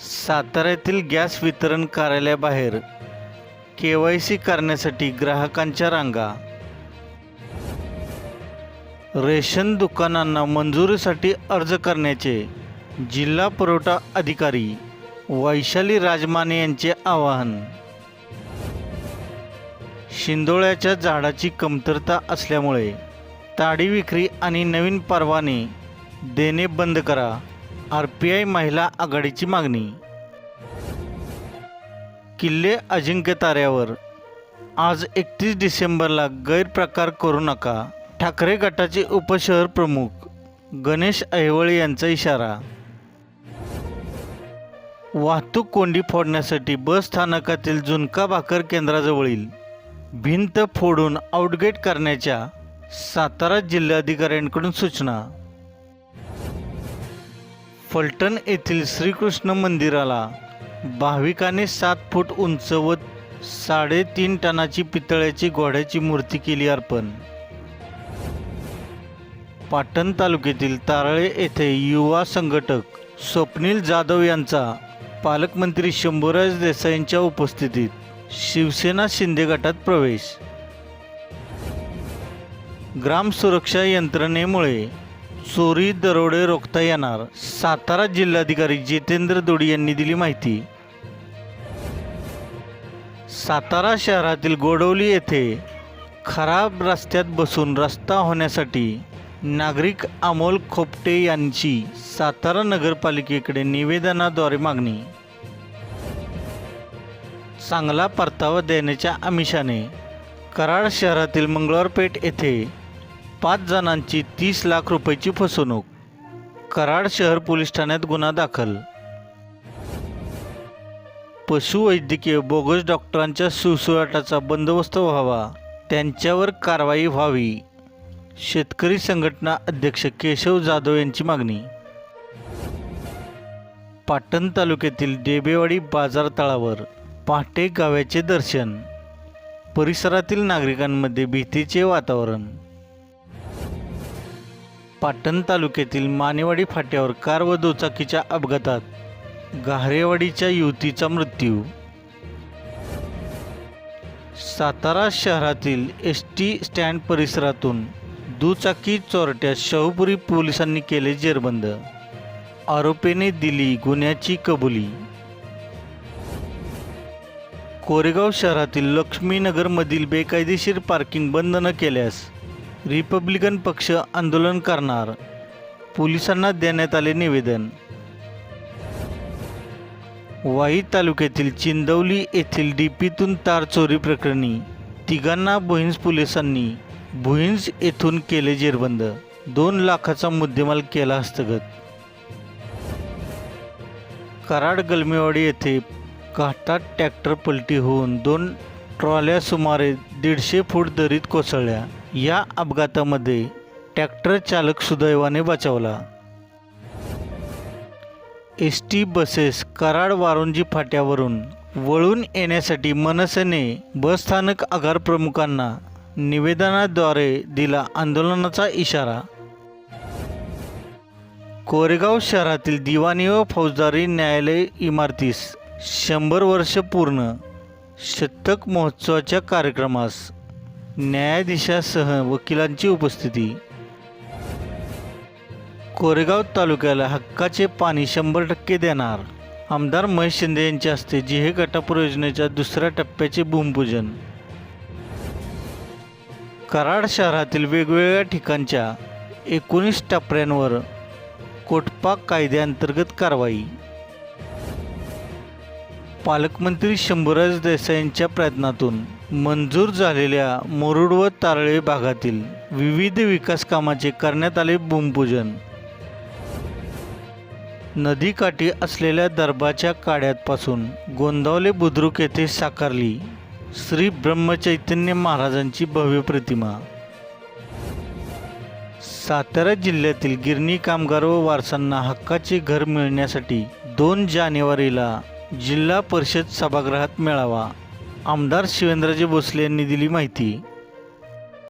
साताऱ्यातील गॅस वितरण कार्यालयाबाहेर के वाय सी करण्यासाठी ग्राहकांच्या रांगा. रेशन दुकानांना मंजुरीसाठी अर्ज करण्याचे जिल्हा पुरवठा अधिकारी वैशाली राजमाने यांचे आवाहन. शिंदोळ्याच्या झाडाची कमतरता असल्यामुळे ताडी विक्री आणि नवीन परवाने देणे बंद करा. आर पी आय महिला आघाडीची मागणी. किल्ले अजिंक्य ताऱ्यावर. आज एकतीस डिसेंबरला गैरप्रकार करू नका ठाकरे गटाचे उपशहर प्रमुख गणेश ऐहोळे यांचा इशारा. वाहतूक कोंडी फोडण्यासाठी बस स्थानकातील झुणका भाकर केंद्राजवळील भिंत फोडून आउटगेट करण्याच्या सातारा जिल्हाधिकाऱ्यांकडून सूचना. फलटण येथील श्रीकृष्ण मंदिराला भाविकाने सात फूट उंच व साडेतीन टनाची पितळ्याची घोड्याची मूर्ती केली अर्पण. पाटण तालुक्यातील तारळे येथे युवा संघटक स्वप्नील जाधव यांचा पालकमंत्री शंभूराज देसाईंच्या उपस्थितीत शिवसेना शिंदे गटात प्रवेश. ग्राम सुरक्षा यंत्रणेमुळे चोरी दरोडे रोखता येणार सातारा जिल्हाधिकारी जितेंद्र दोडी यांनी दिली माहिती. सातारा शहरातील गोडवली येथे खराब रस्त्यात बसून रस्ता होण्यासाठी नागरिक अमोल खोपटे यांची सातारा नगरपालिकेकडे निवेदनाद्वारे मागणी. चांगला परतावा देण्याच्या आमिषाने कराड शहरातील मंगळवारपेठ येथे पाच जणांची तीस लाख रुपयाची फसवणूक. कराड शहर पोलीस ठाण्यात गुन्हा दाखल. पशुवैद्यकीय बोगस डॉक्टरांच्या सुसुवाटाचा बंदोबस्त व्हावा. त्यांच्यावर कारवाई व्हावी. शेतकरी संघटना अध्यक्ष केशव जाधव यांची मागणी. पाटण तालुक्यातील डेबेवाडी बाजार तळावर पहाटे गाव्याचे दर्शन. परिसरातील नागरिकांमध्ये भीतीचे वातावरण. पाटण तालुक्यातील मानेवाडी फाट्यावर कार व दुचाकीच्या अपघातात गारेवाडीच्या युवतीचा मृत्यू. सातारा शहरातील एस टी स्टँड परिसरातून दुचाकी चोरट्या शाहूपुरी पोलिसांनी केले जेरबंद. आरोपीने दिली गुन्ह्याची कबुली. कोरेगाव शहरातील लक्ष्मीनगरमधील बेकायदेशीर पार्किंग बंद न केल्यास रिपब्लिकन पक्ष आंदोलन करणार. पोलिसांना देण्यात आले निवेदन. वाई तालुक्यातील चिंदवली येथील डीपीतून तार चोरी प्रकरणी तिघांना भुईंज पोलिसांनी भुईंज येथून केले जेरबंद. दोन लाखाचा मुद्देमाल केला हस्तगत. कराड गलमेवाडी येथे घाटात ट्रॅक्टर पलटी होऊन दोन ट्रॉल्या सुमारे दीडशे फूट दरीत कोसळल्या. या अपघातामध्ये ट्रॅक्टर चालक सुदैवाने बचावला. S T buses Karad Varunji फाट्यावरून वळून येण्यासाठी मनसेने बसस्थानक आगार प्रमुखांना निवेदनाद्वारे दिला आंदोलनाचा इशारा. कोरेगाव शहरातील दिवाणी व फौजदारी न्यायालय इमारतीस शंभर वर्ष पूर्ण शतक महोत्सवाच्या कार्यक्रमास न्यायाधीशासह वकिलांची उपस्थिती. कोरेगाव तालुक्याला हक्काचे पाणी शंभर टक्के देणार. आमदार महेश शिंदे यांच्या हस्ते जिहे गटापूर योजनेच्या दुसऱ्या टप्प्याचे भूमिपूजन. कराड शहरातील वेगवेगळ्या ठिकाणच्या एकोणीस टपऱ्यांवर कोटपाक कायद्याअंतर्गत कारवाई. पालकमंत्री शंभूराज देसाईंच्या प्रयत्नातून मंजूर झालेल्या मुरुड व तारळे भागातील विविध विकास कामाचे करण्यात आले भूमिपूजन. नदीकाठी असलेल्या दरबाच्या काड्यापासून गोंदावले बुद्रुक येथे साकारली श्री ब्रह्मचैतन्य महाराजांची भव्य प्रतिमा. सातारा जिल्ह्यातील गिरणी कामगार व वारसांना हक्काचे घर मिळण्यासाठी दोन जानेवारीला जिल्हा परिषद सभागृहात मेळावा. आमदार शिवेंद्रजी भोसले यांनी दिली माहिती.